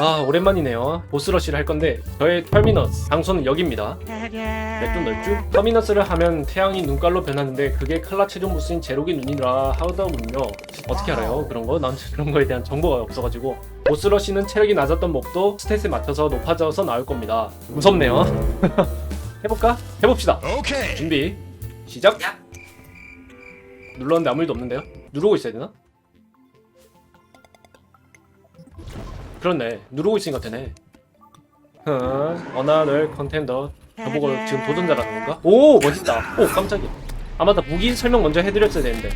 아 오랜만이네요. 보스러시를 할 건데 저의 터미너스 장소는 여기입니다. 맥주 넓주 터미너스를 하면 태양이 눈깔로 변하는데 그게 칼라 최종 보스인 제록의 눈이라 하더군요. 어떻게 알아요? 그런 거? 난 그런 거에 대한 정보가 없어가지고. 보스러시는 체력이 낮았던 몹도 스탯에 맞춰서 높아져서 나올 겁니다. 무섭네요. 해볼까? 해봅시다. Okay. 준비 시작. 눌렀는데 아무 일도 없는데요? 누르고 있어야 되나? 그렇네. 누르고 있으니까 되네. 흠 어나널 컨텐더 저보고 지금 도전자라는 건가? 오 멋있다. 오 깜짝이야. 아 맞다 무기 설명 먼저 해드렸어야 되는데.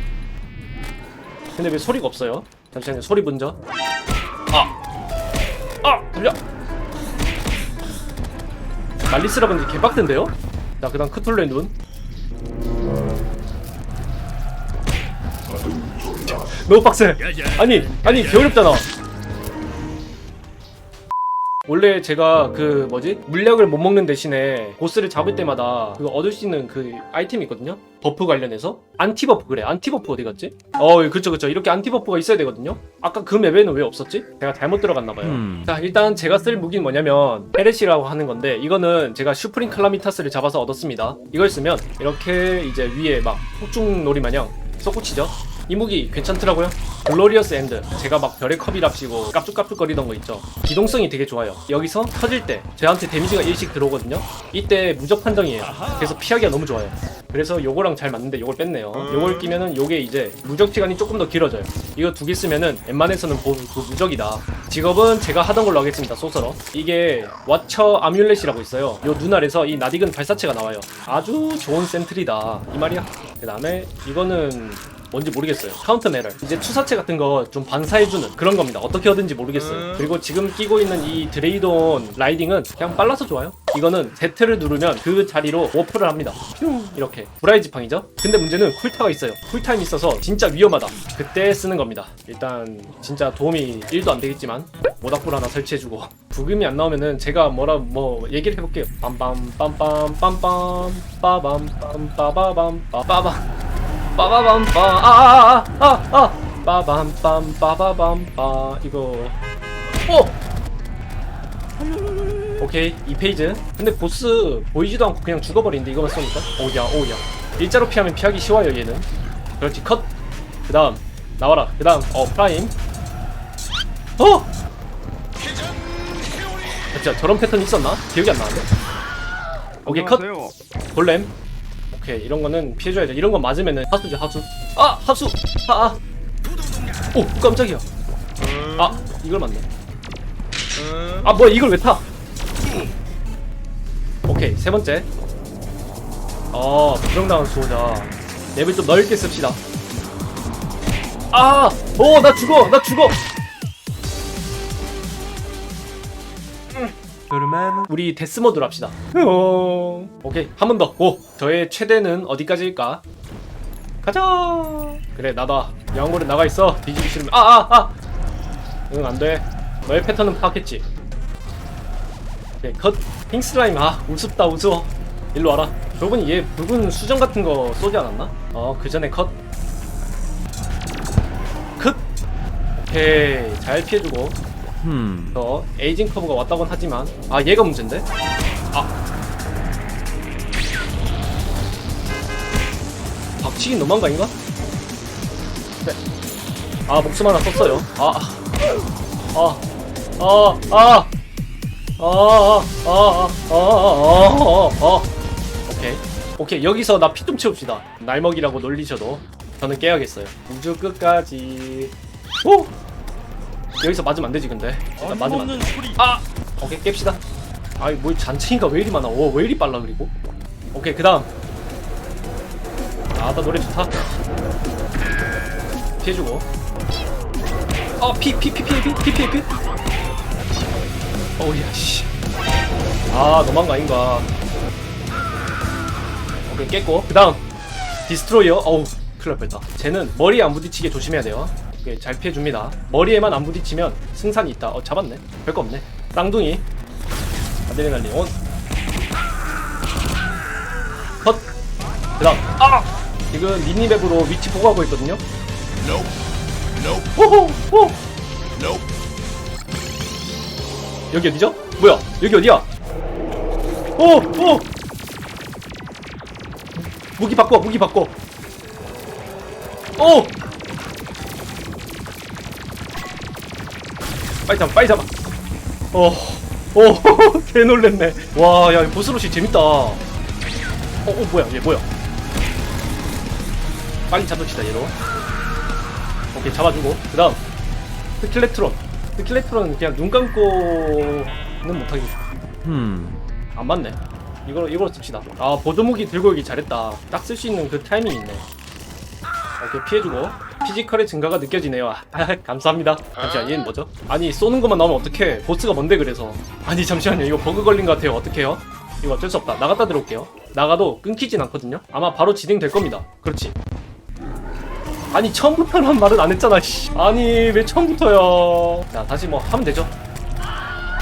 근데 왜 소리가 없어요? 잠시만요. 소리 먼저. 아! 아! 들려! 말리스라 근데 개빡든데요? 자그 다음 크툴레 눈. 너무 빡세. 아니 아니 개어렵잖아 원래 제가 그 뭐지? 물약을 못 먹는 대신에 보스를 잡을 때마다 그 얻을 수 있는 그 아이템이 있거든요? 버프 관련해서? 안티버프 그래. 안티버프 어디 갔지? 어 그쵸 그쵸. 이렇게 안티버프가 있어야 되거든요? 아까 그 맵에는 왜 없었지? 제가 잘못 들어갔나봐요. 음. 자 일단 제가 쓸 무기는 뭐냐면 페레시라고 하는 건데 이거는 제가 슈프림 클라미타스를 잡아서 얻었습니다. 이걸 쓰면 이렇게 이제 위에 막 폭죽놀이 마냥 솟구치죠 이 무기 괜찮더라고요. 글로리어스 엔드 제가 막 별의 컵이랍시고 깝죽깝죽거리던 거 있죠. 기동성이 되게 좋아요. 여기서 터질 때 저한테 데미지가 일씩 들어오거든요. 이때 무적 판정이에요. 그래서 피하기가 너무 좋아요. 그래서 요거랑 잘 맞는데 요걸 뺐네요. 요걸 끼면은 요게 이제 무적 시간이 조금 더 길어져요. 이거 두 개 쓰면은 웬만해서는 보, 그 무적이다. 직업은 제가 하던 걸로 하겠습니다 소서로 이게 와처 아뮬렛이라고 있어요. 요눈 아래서 이 나딕은 발사체가 나와요. 아주 좋은 센트리다. 이 말이야. 그 다음에 이거는 뭔지 모르겠어요. 카운터 메럴. 이제 투사체 같은 거 좀 반사해주는 그런 겁니다. 어떻게 하든지 모르겠어요. 그리고 지금 끼고 있는 이 드레이돈 라이딩은 그냥 빨라서 좋아요. 이거는 Z를 누르면 그 자리로 워프를 합니다. 퓨 이렇게. 브라이 지팡이죠? 근데 문제는 쿨타가 있어요. 쿨타임이 있어서 진짜 위험하다. 그때 쓰는 겁니다. 일단 진짜 도움이 1도 안 되겠지만 모닥불 하나 설치해주고 부금이 안 나오면은 제가 뭐라 뭐 얘기를 해볼게요. 빰빰 빰빰 빰빰 빠밤 빰 빠바밤 빠바밤 빠바밤빠 아아 아 아 아 빠밤빰 빠바밤빠. 이거. 오 오케이 이 페이지. 근데 보스 보이지도 않고 그냥 죽어버리는데 이거만 쏘니까? 오야 오야. 일자로 피하면 피하기 쉬워요 얘는. 그렇지 컷. 그 다음 나와라. 그 다음 어 프라임. 어! 진짜 저런 패턴 있었나? 기억이 안 나는데? 오케이 컷. 골렘 오케이 이런 거는 피해줘야 돼 이런 거 맞으면은 하수지 하수. 아 하수! 아아. 오 깜짝이야. 아 이걸 맞네. 아 뭐야 이걸 왜타? 오케이 세 번째. 어 부정당한 수호자. 맵을 좀 넓게 씁시다. 아오나 죽어 나 죽어 우리 데스모드로 합시다. 어. 오케이 한 번 더. 오 저의 최대는 어디까지일까? 가자. 그래 나다. 양골에 나가 있어. 뒤지기 싫으면 아아 아. 응 안돼. 너의 패턴은 파악했지. 네 컷. 핑스라임 아 우습다 우스워. 일로 와라. 저분이 얘 붉은 수정 같은 거 쏘지 않았나? 어 그 전에 컷. 컷. 오케이 잘 피해주고. 음. 어, 에이징 커브가 왔다곤 하지만 아 얘가 문제인데? 아거 아닌가? 네. 아 목숨 하나 썼어요 아, 아아아아아아아아아아아아 오케이 오케이 여기서 나 피 좀 채웁시다 날먹이라고 놀리셔도 저는 깨야겠어요 우주 끝까지 오! 여기서 맞으면 안 되지 근데. 일단 맞으면 안 돼. 소리. 아! 오케이 깹시다. 아이 뭐 잔챙이가 왜 이리 많아? 오, 왜 이리 빨라 그리고? 오케이 그 다음. 아나 노래 좋다. 피해주고. 아피피피피피피피피. 어우야 씨아 너무한 거 아닌가. 오케이 깼고. 그 다음. 디스트로이어. 어우 큰일 날 뻔했다. 쟤는 머리에 안 부딪히게 조심해야 돼요 오케이 잘 피해줍니다 머리에만 안 부딪히면 승산이 있다 어 잡았네 별거 없네 쌍둥이 아드레날린 온 컷! 그 다음 아! 지금 미니맵으로 위치 보고하고 있거든요. 호호! 호! 여기 어디죠? 뭐야? 여기 어디야? 오! 오! 무기 바꿔 무기 바꿔 오! 빨리 잡아 빨리 잡아 어, 오, 개 놀랬네. 와, 야, 보스로시 재밌다. 어, 어, 뭐야, 얘 뭐야? 빨리 잡읍시다, 얘로. 오케이, 잡아주고. 그 다음, 스킬레트론. 스킬레트론은 그냥 눈 감고는 못하겠 음. 안 맞네. 이걸, 이걸 씁시다. 아, 보조무기 들고 오기 잘했다. 딱 쓸 수 있는 그 타이밍이 있네. 오케이, 피해주고. 피지컬의 증가가 느껴지네요. 아, 감사합니다. 잠시만, 얘는 뭐죠? 아니, 쏘는 것만 나오면 어떡해. 보스가 뭔데 그래서. 아니, 잠시만요. 이거 버그 걸린 것 같아요. 어떡해요? 이거 어쩔 수 없다. 나갔다 들어올게요. 나가도 끊기진 않거든요. 아마 바로 진행될 겁니다. 그렇지. 아니, 처음부터란 말은 안 했잖아, 씨. 아니, 왜 처음부터요? 자, 다시 뭐 하면 되죠.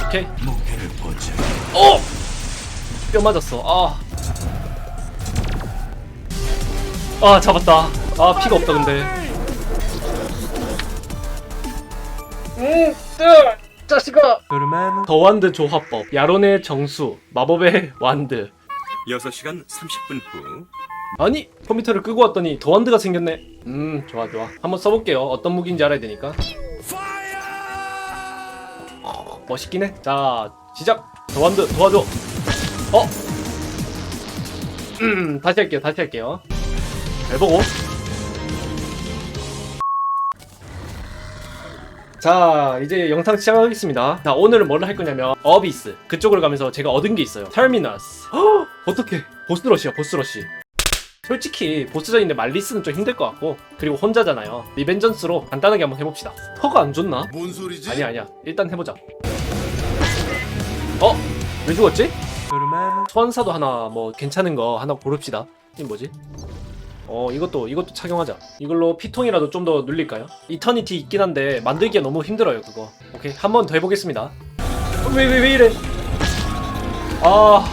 오케이. 어! 뼈 맞았어. 아. 아, 잡았다. 아, 피가 없다, 근데. 음, 뜨! 자식아! 그러면 더완드 조합법, 야론의 정수, 마법의 완드. 6시간 30분 후 아니, 컴퓨터를 끄고 왔더니 더완드가 생겼네. 음, 좋아, 좋아. 한번 써볼게요. 어떤 무기인지 알아야 되니까. 어, 멋있긴 해. 자, 시작! 더완드, 도와줘! 어? 음, 다시 할게요, 다시 할게요. 잘 보고. 자, 이제 영상 시작하겠습니다. 자, 오늘은 뭘 할 거냐면, 어비스. 그쪽으로 가면서 제가 얻은 게 있어요. 터미너스. 헉! 어떡해. 보스러시야, 보스러시. 솔직히 보스전인데 말리스는 좀 힘들 것 같고 그리고 혼자잖아요 리벤전스로 간단하게 한번 해봅시다 터가 안 좋나? 뭔 소리지? 아니야 아니야 일단 해보자 어? 왜 죽었지? 소환사도 하나 뭐 괜찮은 거 하나 고릅시다 이게 뭐지? 어 이것도 이것도 착용하자 이걸로 피통이라도 좀 더 눌릴까요? 이터니티 있긴 한데 만들기가 너무 힘들어요 그거 오케이 한 번 더 해보겠습니다 왜 왜 왜 이래 아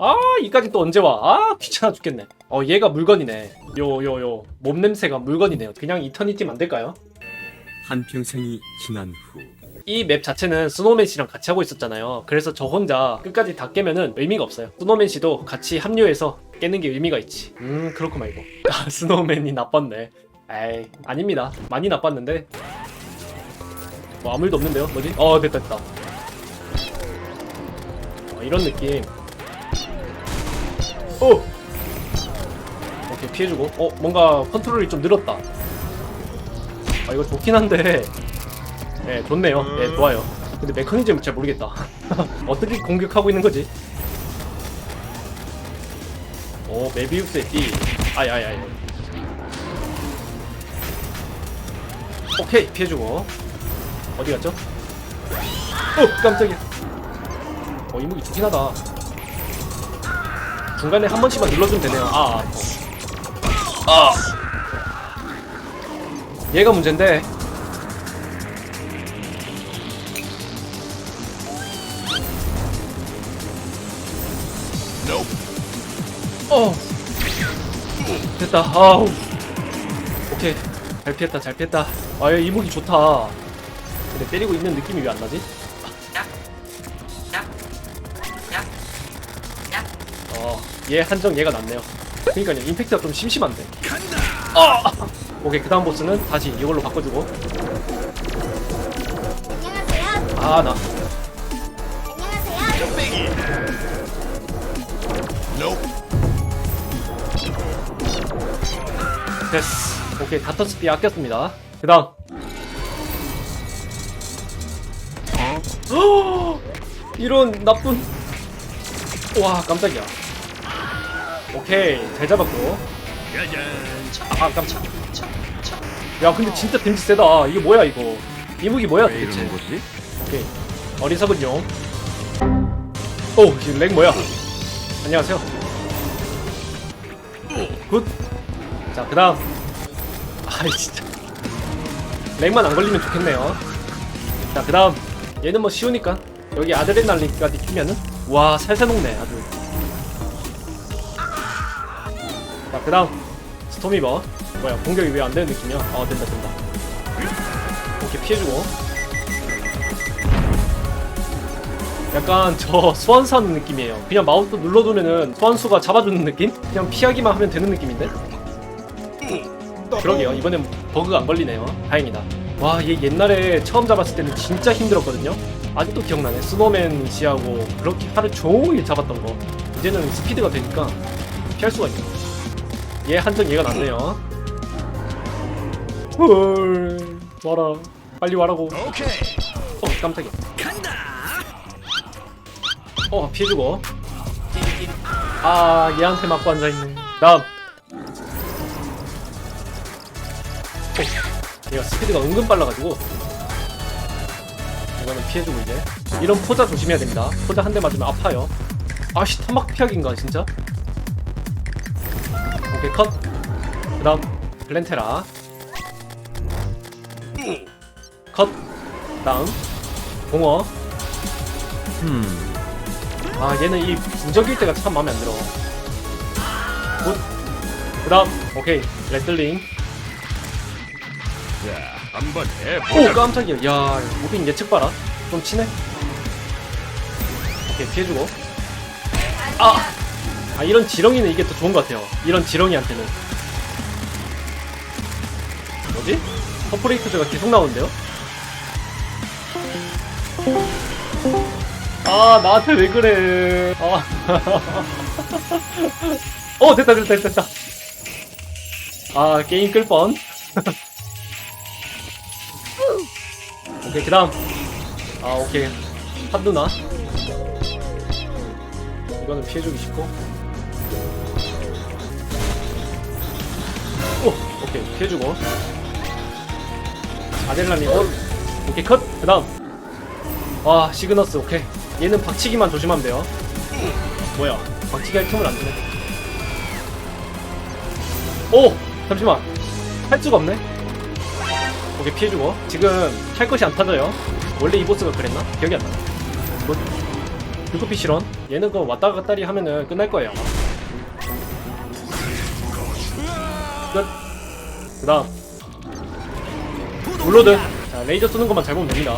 아 이까지 또 언제 와? 아 귀찮아 죽겠네. 어 얘가 물건이네. 요 요 요 몸 냄새가 물건이네요. 그냥 이터니티 만들까요? 한평생이 지난 후 이 맵 자체는 스노맨 씨랑 같이 하고 있었잖아요. 그래서 저 혼자 끝까지 다 깨면은 의미가 없어요. 스노맨 씨도 같이 합류해서 깨는 게 의미가 있지. 음 그렇고 말고. 아 스노맨이 나빴네. 에이 아닙니다. 많이 나빴는데. 뭐 아무 일도 없는데요? 뭐지? 어 됐다 됐다. 어, 이런 느낌. 오! 오케이 피해주고. 어 뭔가 컨트롤이 좀 늘었다. 아 이거 좋긴 한데. 네, 좋네요. 네, 좋아요. 근데 메커니즘을 잘 모르겠다. 어떻게 공격하고 있는 거지? 오, 메비우스의 띠. 아이, 아이, 아이. 오케이, 피해주고. 어디 갔죠? 어, 깜짝이야. 어, 이 무기 좋긴 하다. 중간에 한 번씩만 눌러주면 되네요. 아, 아. 아. 얘가 문제인데. 어. 됐다. 아우. 오케이. 잘 피했다 잘 피했다. 아이 무기 좋다. 근데 때리고 있는 느낌이 왜 안 나지? 어 얘 한정 얘가 낫네요. 그니까요 임팩트가 좀 심심한데. 아! 오케이 그 다음 보스는 다시 이걸로 바꿔주고. 안녕하세요. 아 나 됐어. 오케이 다터스피 아꼈습니다. 그 다음. 어? 이런 나쁜. 와 깜짝이야. 오케이 잘 잡았고. 아 깜짝. 야 근데 진짜 댐지 세다. 이게 뭐야 이거? 이 무기 뭐야 왜 도대체 이러는 거지? 오케이. 어리석은 용 오 지금 렉 뭐야? 안녕하세요. 굿 자 그 다음. 아이 진짜. 렉만 안 걸리면 좋겠네요. 자 그 다음. 얘는 뭐 쉬우니까. 여기 아드레날린까지 키면은? 와 살살 녹네 아주. 자 그 다음. 스토미버 뭐야 공격이 왜 안 되는 느낌이야? 아 된다 된다. 오케이 피해주고. 약간 저 소환사하는 느낌이에요. 그냥 마우스 눌러두면은 소환수가 잡아주는 느낌? 그냥 피하기만 하면 되는 느낌인데? 그러게요. 이번엔 버그가 안 걸리네요. 다행이다. 와, 얘 옛날에 처음 잡았을 때는 진짜 힘들었거든요. 아직도 기억나네. 스노맨 씨하고 그렇게 하루 종일 잡았던 거. 이제는 스피드가 되니까 피할 수가 있네. 얘 한정 얘가 낫네요. 헐, 와라. 빨리 와라고. 어, 깜짝이야. 어, 피해주고. 아, 얘한테 맞고 앉아있네. 다 얘가 스피드가 은근 빨라가지고. 이거는 피해주고 이제. 이런 포자 조심해야 됩니다. 포자 한 대 맞으면 아파요. 아씨, 타막 피하기인가, 진짜? 오케이, 컷. 그 다음, 플랜테라. 컷. 다음, 공어. 아 얘는 이 부적일 때가 참 마음에 안 들어 굿 그 다음 오케이 레슬링 한번 오 깜짝이야. 야 무빙 예측 봐라 좀 치네 오케이 피해주고. 아! 아 이런 지렁이는 이게 더 좋은 것 같아요. 이런 지렁이한테는. 뭐지? 퍼프레이크즈가 계속 나오는데요? 아 나한테 왜 그래? 아. 어 됐다 됐다 됐다. 됐다 아 게임 끌 뻔 오케이 그 다음. 아 오케이. 핫 누나? 이거는 피해주기 쉽고. 오 오케이. 피해주고. 아델라니 어 오케이 컷 그 다음. 와 시그너스. 오케이. 얘는 박치기만 조심하면 돼요. 뭐야? 박치기 할 틈을 안 주네. 오! 잠시만. 할 수가 없네 오케이 피해주고. 지금 할 것이 안 타져요. 원래 이 보스가 그랬나? 기억이 안나 뭐, 불코피 실원 얘는 그 왔다 갔다리 하면은 끝날 거예요. 끝 그 다음. 물로드. 자 레이저 쏘는 것만 잘 보면 됩니다.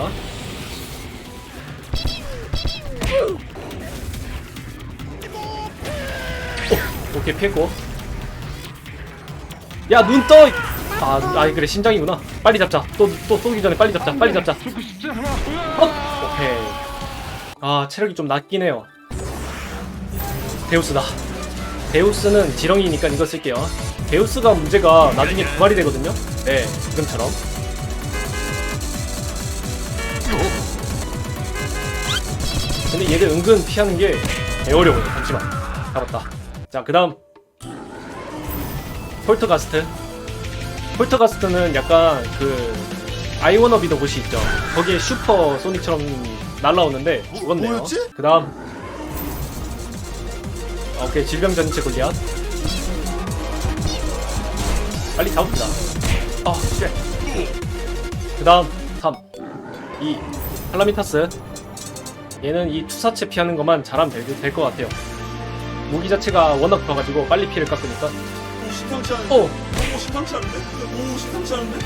오, 오케이 피했고. 야 눈 떠! 아, 아 그래 심장이구나. 빨리 잡자. 또 또 쏘기 전에 빨리 잡자. 빨리 잡자. 헛! 오케이. 아 체력이 좀 낮긴 해요. 데우스다. 데우스는 지렁이니까 이거 쓸게요. 데우스가 문제가 나중에 두 마리 되거든요? 네 지금처럼. 근데 얘들 은근 피하는 게 개어려워요. 잠시만. 잡았다. 자 그 다음. 폴터가스트 폴터가스트는 약간 그 아이워너비도 곳이 있죠. 거기에 슈퍼 소닉처럼 날라오는데 죽었네요. 그 다음. 오케이 질병 전체 골리앗. 빨리 잡읍시다. 아 쉣. 그 다음 3 2 팔라미타스. 얘는 이 투사체 피하는 것만 잘하면 될것 같아요. 무기 자체가 워낙 좋아가지고 빨리 피를 깎으니까. 않은데? 오! 오 심상치 않은데? 오 심상치 않은데?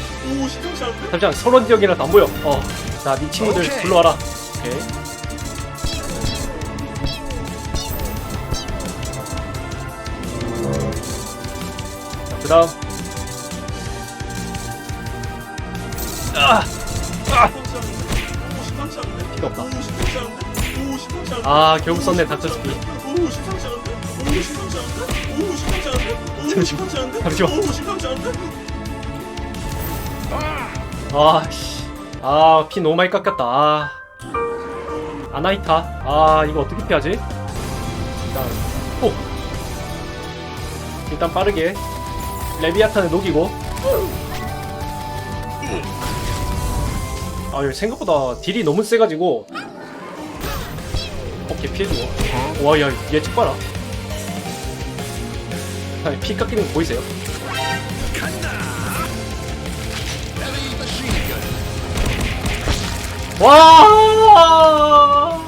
오 심상치 않은데? 잠시만 서론 지역이라도 안 보여 어자네 친구들 불러와라 오케이 자 그 다음 아! 심상치 않은데? 오 심상치 않은데? 피가 없다 오 심상치 않은데? 오 심상치 않은데? 아 결국 썼네 닥터스피 오 심상치 않은데? 오 심상치 않은데? 심상치 않은데? 잠시만. 오 심상치 않은데? 아 씨. 아 피 너무 많이 깎였다. 아. 아나이타. 아 이거 어떻게 피하지? 일단 오 일단 빠르게. 레비아탄을 녹이고. 아 이거 생각보다 딜이 너무 세가지고. 오케이 피해주고. 와야 예측 봐라 아니, 피 깎이는 거 보이세요? 와!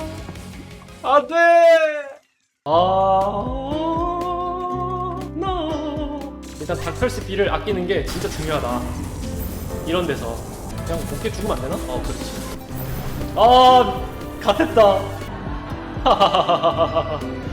안 돼! 아. 일단 닥털스 B를 아끼는 게 진짜 중요하다. 이런 데서. 그냥 곱게 죽으면 안 되나? 어, 그렇지. 아, 갓했다. 하하하하하